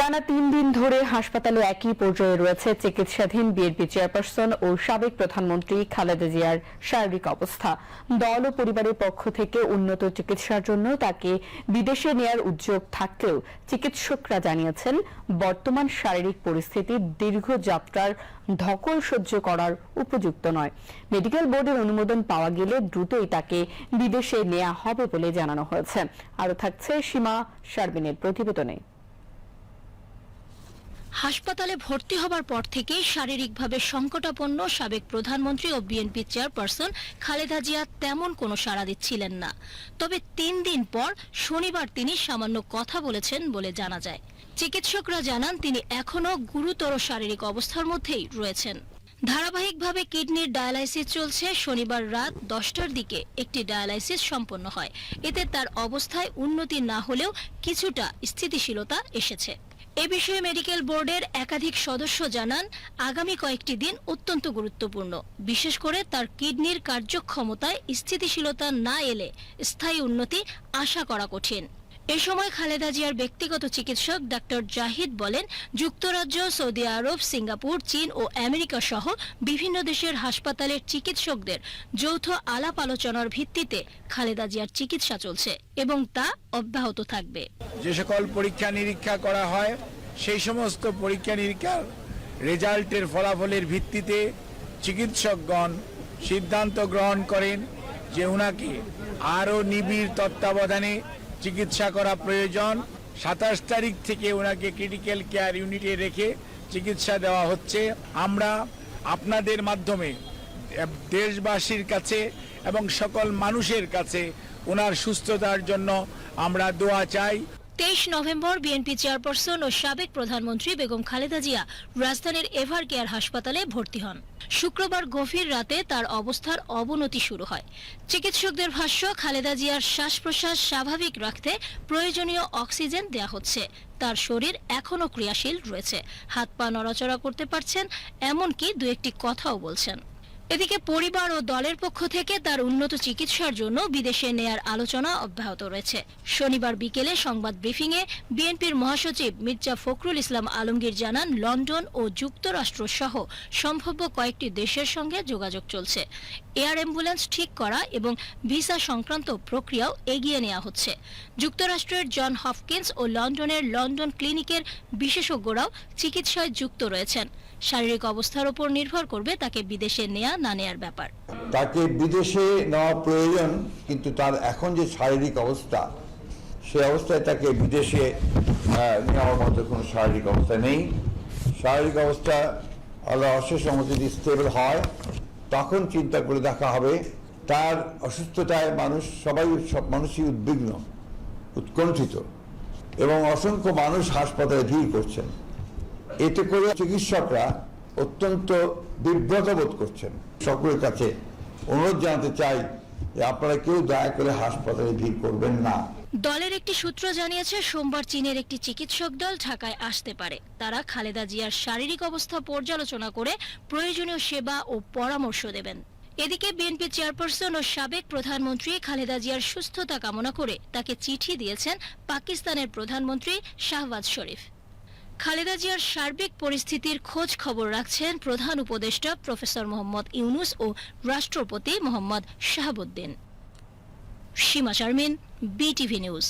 টানা তিন দিন ধরে হাসপাতালে একই পর্যায়ে রয়েছে চিকিৎসাধীন বিএনপি চেয়ারপারসন ও সাবেক প্রধানমন্ত্রী খালেদা জিয়ার শারীরিক অবস্থা। দল ও পরিবারের পক্ষ থেকে উন্নত চিকিৎসার জন্য তাকে বিদেশে নেয়ার উদ্যোগ থাকলেও চিকিৎসকরা জানিয়েছেন, বর্তমান শারীরিক পরিস্থিতি দীর্ঘ যাত্রার ধকল সহ্য করার উপযুক্ত নয়। মেডিকেল বোর্ডের অনুমোদন পাওয়া গেলে দ্রুতই তাকে বিদেশে নেওয়া হবে বলে জানানো হয়েছে। আরও থাকছে সীমা শারবিনের প্রতিবেদনে। হাসপাতালে ভর্তি হবার পর থেকেই শারীরিকভাবে সংকটাপন্ন সাবেক প্রধানমন্ত্রী ও বিএনপি চেয়ারপারসন খালেদা জিয়া তেমন কোনো সাড়া দিচ্ছিলেন না। তবে তিন দিন পর শনিবার তিনি সামান্য কথা বলেছেন বলে জানা যায়। চিকিৎসকরা জানান, তিনি এখনও গুরুতর শারীরিক অবস্থার মধ্যেই রয়েছেন। ধারাবাহিকভাবে কিডনির ডায়ালাইসিস চলছে। শনিবার রাত দশটার দিকে একটি ডায়ালাইসিস সম্পন্ন হয়। এতে তার অবস্থায় উন্নতি না হলেও কিছুটা স্থিতিশীলতা এসেছে। এ বিষয়ে মেডিকেল বোর্ডের একাধিক সদস্য জানান, আগামী কয়েকটি দিন অত্যন্ত গুরুত্বপূর্ণ। বিশেষ করে তার কিডনির কার্যক্ষমতায় স্থিতিশীলতা না এলে স্থায়ী উন্নতি আশা করা কঠিন। এ সময় খালেদা জিয়ার ব্যক্তিগত চিকিৎসক ডাক্তার জাহিদ বলেন, যুক্তরাজ্য, সৌদি আরব, সিঙ্গাপুর, চীন ও আমেরিকা সহ বিভিন্ন দেশের হাসপাতালের চিকিৎসকদের যৌথ আলাপ আলোচনার ভিত্তিতে খালেদা জিয়ার চিকিৎসা চলছে এবং তা অব্যাহত থাকবে। যে সকল পরীক্ষা নিরীক্ষা করা হয়, সেই সমস্ত পরীক্ষা নিরীক্ষার রেজাল্টের ফলাফলের ভিত্তিতে চিকিৎসকগণ সিদ্ধান্ত গ্রহণ করেন যে ওনাকে আরও নিবিড় তত্ত্বাবধানে চিকিৎসা করা প্রয়োজন। সাতাশ তারিখ থেকে ওনাকে ক্রিটিক্যাল কেয়ার ইউনিটে রেখে চিকিৎসা দেওয়া হচ্ছে। আমরা আপনাদের মাধ্যমে, দেশবাসীর কাছে এবং সকল মানুষের কাছে ওনার সুস্থতার জন্য আমরা দোয়া চাই। তেইশ নভেম্বর বিএনপি চেয়ারপারসন ও সাবেক প্রধানমন্ত্রী বেগম খালেদা জিয়া রাজধানীর এভার কেয়ার হাসপাতালে ভর্তি হন। শুক্রবার গভীর রাতে তার অবস্থার অবনতি শুরু হয়। চিকিৎসকদের ভাষ্য, খালেদা জিয়ার শ্বাস প্রশ্বাস স্বাভাবিক রাখতে প্রয়োজনীয় অক্সিজেন দেয়া হচ্ছে। তার শরীর এখনও ক্রিয়াশীল রয়েছে। হাত পা নড়াচড়া করতে পারছেন, এমনকি দু একটি কথাও বলছেন। এদিকে পরিবার ও দলের পক্ষ থেকে তার উন্নত চিকিৎসার জন্য বিদেশে নেয়ার আলোচনা অব্যাহত রয়েছে। শনিবার বিকেলে সংবাদ ব্রিফিংয়ে বিএনপির মহাসচিব মির্জা ফখরুল ইসলাম আলমগীর জানান, লন্ডন ও যুক্তরাষ্ট্র সহ সম্ভাব্য কয়েকটি দেশের সঙ্গে যোগাযোগ চলছে। এয়ার অ্যাম্বুলেন্স ঠিক করা এবং ভিসা সংক্রান্ত প্রক্রিয়াও এগিয়ে নেওয়া হচ্ছে। যুক্তরাষ্ট্রের জন হপকিন্স ও লন্ডনের লন্ডন ক্লিনিকের বিশেষজ্ঞরাও চিকিৎসায় যুক্ত রয়েছেন। শারীরিক অবস্থার উপর নির্ভর করবে তাকে বিদেশে নেয়া না নেয়ার ব্যাপার। তাকে বিদেশে নেওয়া প্রয়োজন, কিন্তু তার এখন যে শারীরিক অবস্থা, সে অবস্থায় তাকে বিদেশে নেওয়ার মতো কোনো শারীরিক অবস্থা নেই। শারীরিক অবস্থা আল্লাহ অশেষ যদি স্টেবল হয়। তখন চিন্তা করে দেখা হবে, তার অসুস্থতায় মানুষ সবাই, সব মানুষই উদ্বিগ্ন, উৎকণ্ঠিত এবং অসংখ্য মানুষ হাসপাতালে ভিড় করছেন। এতে করে চিকিৎসকরা অত্যন্ত বিব্রত বোধ করছেন। সকলের কাছে অনুরোধ জানাতে চাই যে আপনারা কেউ দয়া করে হাসপাতালে ভিড় করবেন না। দলের একটি সূত্র জানিয়েছে, সোমবার চীনের একটি চিকিৎসক দল ঢাকায় আসতে পারে। তারা খালেদা জিয়ার শারীরিক অবস্থা পর্যালোচনা করে প্রয়োজনীয় সেবা ও পরামর্শ দেবেন। এদিকে বিএনপি চেয়ারপারসন ও সাবেক প্রধানমন্ত্রী খালেদা জিয়ার সুস্থতা কামনা করে তাকে চিঠি দিয়েছেন পাকিস্তানের প্রধানমন্ত্রী শাহবাজ শরীফ। খালেদা জিয়ার সার্বিক পরিস্থিতির খোঁজ খবর রাখছেন প্রধান উপদেষ্টা প্রফেসর মোহাম্মদ ইউনুস ও রাষ্ট্রপতি মোহাম্মদ শাহাবুদ্দিন। সীমা শারমিন, বিটিভি নিউজ।